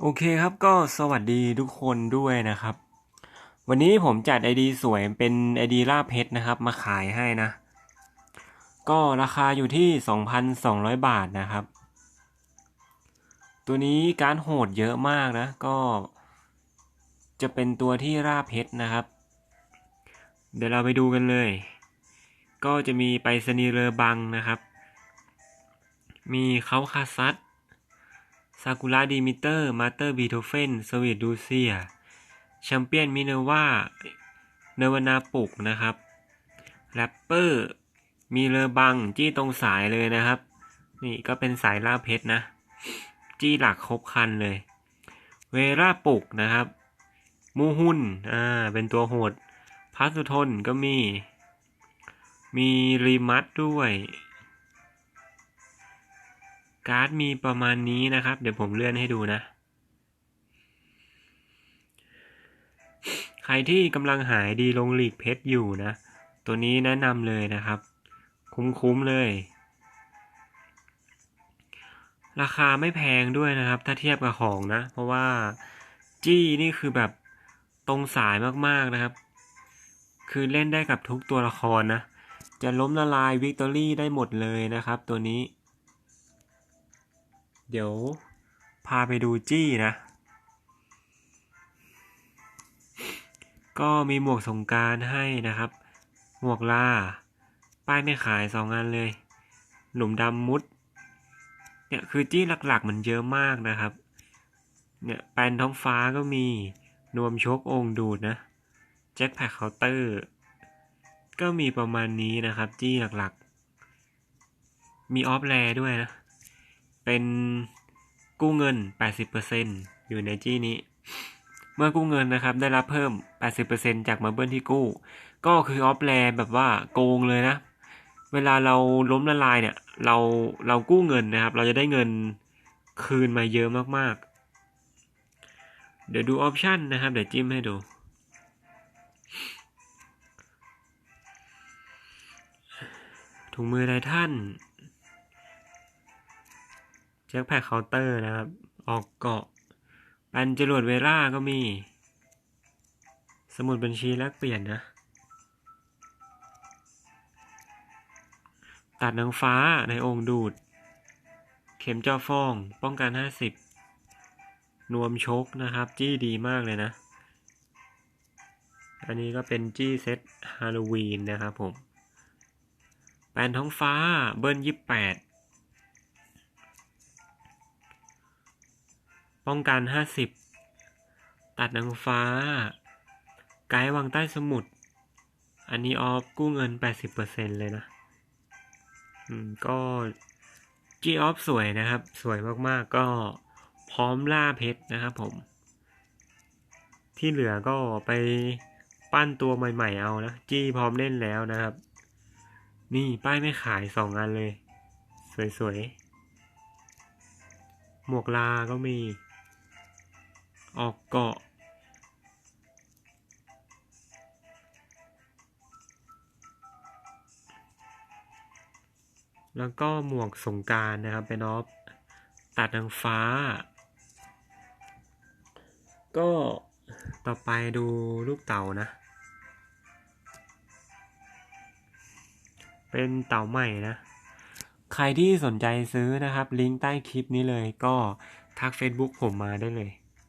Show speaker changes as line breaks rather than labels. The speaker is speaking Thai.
โอเคครับก็สวัสดีทุกคนด้วยนะครับ วันนี้ผมจัด ID สวยเป็น ID ล่าเพชรนะครับ มาขายให้นะ ก็ราคาอยู่ที่ 2,200 บาทนะครับ ตัวนี้การโหดเยอะมากนะ ก็ จะเป็นตัวที่ล่าเพชรนะครับ เดี๋ยวเราไปดูกันเลย ก็จะมีไปสนีย์เรอบังนะครับ มีเขาคาซัต ซากุระดีมิเตอร์ มาเตอร์บีโธเฟนสวีดูเซียแชมเปี้ยนมิเนว่าเนวนาปุกนะครับ แรปเปอร์ มีเลอบัง จี้ตรงสายเลยนะครับ นี่ก็เป็นสายล่าเพชรนะ จี้หลักครบคันเลย เวราปุกนะครับ มูหุนอ่า เป็นตัวโหดพัสุทนก็มี มีรีมัตด้วย การ์ดมีประมาณนี้นะครับ เดี๋ยวผมเลื่อนให้ดูนะ ใครที่กำลังหายดีลงหลีกเพชรอยู่นะ ตัวนี้แนะนำเลยนะครับ คุ้มๆเลย ราคาไม่แพงด้วยนะครับ ถ้าเทียบกับของนะ เพราะว่าจี้นี่คือแบบตรงสายมากๆนะครับ คือเล่นได้กับทุกตัวละครนะ จะล้มละลายวิกตอรี่ได้หมดเลยนะครับ ตัวนี้ เดี๋ยวพาไปดูจี้นะ ก็มีหมวกสงการให้นะครับ หมวกล่า ป้ายไม่ขายสองงานเลยหลุมดำมุด เนี่ยคือจี้หลักๆมันเยอะมากนะครับ เนี่ยแปนท้องฟ้าก็มี นวมชกองค์ดูดนะ แจ็คแพคเคาน์เตอร์ ก็มีประมาณนี้นะครับ จี้หลักๆ มีออฟแลด้วยนะ เป็นกู้เงิน 80%อยู่ในจี้นี้ เมื่อกู้เงินนะครับ ได้รับเพิ่ม 80%จากมาเบิลที่กู้ ก็คือออฟแลนแบบว่าโกงเลยนะ เวลาเราล้มละลายเนี่ย เราเรากู้เงินนะครับ เราจะได้เงินคืนมาเยอะมากๆ เดี๋ยวดูออปชันนะครับ เดี๋ยวจิ้มให้ดูถุงมือไททัน แจ็คแพคเคาน์เตอร์นะครับ ออกเกาะ ปันจรวดเวล่าก็มี สมุดบัญชีแลกเปลี่ยนนะ ตัดนางฟ้าในองค์ดูด เข็มเจ้าฟอง ป้องกัน 50 นวมชกนะครับ จี้ดีมากเลยนะ อันนี้ก็เป็นจี้เซตฮาโลวีนนะครับผม แปนท้องฟ้าเบิ้ลยี่แปด ป้องกัน50ตัดนางฟ้า ไกด์วางใต้สมุดอันนี้ออฟกู้เงิน 80%เลยนะ อืม ก็จีออฟสวยนะครับ สวยมากๆ ก็พร้อมล่าเพชรนะครับผม ที่เหลือก็ไปปั้นตัวใหม่ๆเอานะ จี้พร้อมเล่นแล้วนะครับ นี่ป้ายไม่ขายสองอันเลย สวยๆ หมวกลาก็มี ออกเกาะ แล้วก็หมวกสงการนะครับเป็นออฟตัดนางฟ้า ก็ต่อไปดูลูกเต่านะ เป็นเต่าใหม่นะ ใครที่สนใจซื้อนะครับ ลิงก์ใต้คลิปนี้เลยก็ทัก Facebook ผมมาได้เลย